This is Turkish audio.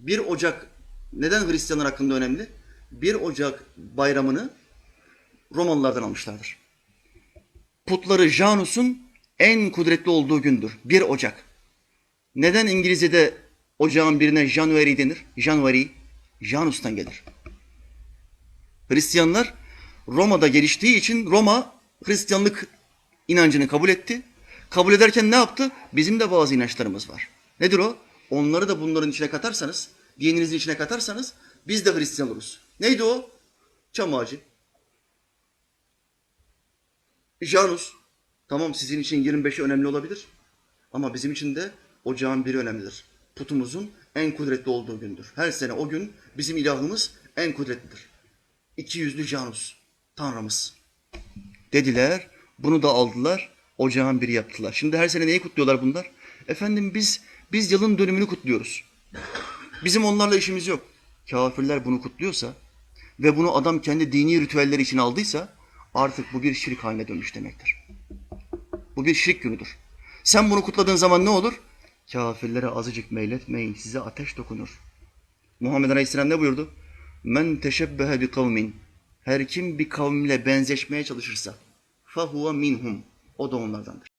1 Ocak neden Hristiyanlar hakkında önemli? 1 Ocak bayramını Romalılardan almışlardır. Putları Janus'un en kudretli olduğu gündür. 1 Ocak. Neden İngilizce'de ocağın birine January denir? January, Janus'tan gelir. Hristiyanlar Roma'da geliştiği için Roma Hristiyanlık inancını kabul etti. Kabul ederken ne yaptı? Bizim de bazı inançlarımız var. Nedir o? Onları da bunların içine katarsanız, dininizin içine katarsanız biz de Hristiyan oluruz. Neydi o? Çam ağacı. Janus. Tamam sizin için 25'i önemli olabilir. Ama bizim için de ocağın biri önemlidir. Putumuzun en kudretli olduğu gündür. Her sene o gün bizim ilahımız en kudretlidir. İki yüzlü Janus. Tanrımız. Dediler. Bunu da aldılar. Ocağın biri yaptılar. Şimdi her sene neyi kutluyorlar bunlar? Efendim biz biz yılın dönümünü kutluyoruz. Bizim onlarla işimiz yok. Kafirler bunu kutluyorsa ve bunu adam kendi dini ritüelleri için aldıysa artık bu bir şirk haline dönmüş demektir. Bu bir şirk günüdür. Sen bunu kutladığın zaman ne olur? Kafirlere azıcık meyletmeyin, size ateş dokunur. Muhammed Aleyhisselam ne buyurdu? Men teşebbehe bi kavmin. Her kim bir kavimle benzeşmeye çalışırsa. Fahuve minhum. O da onlardandır.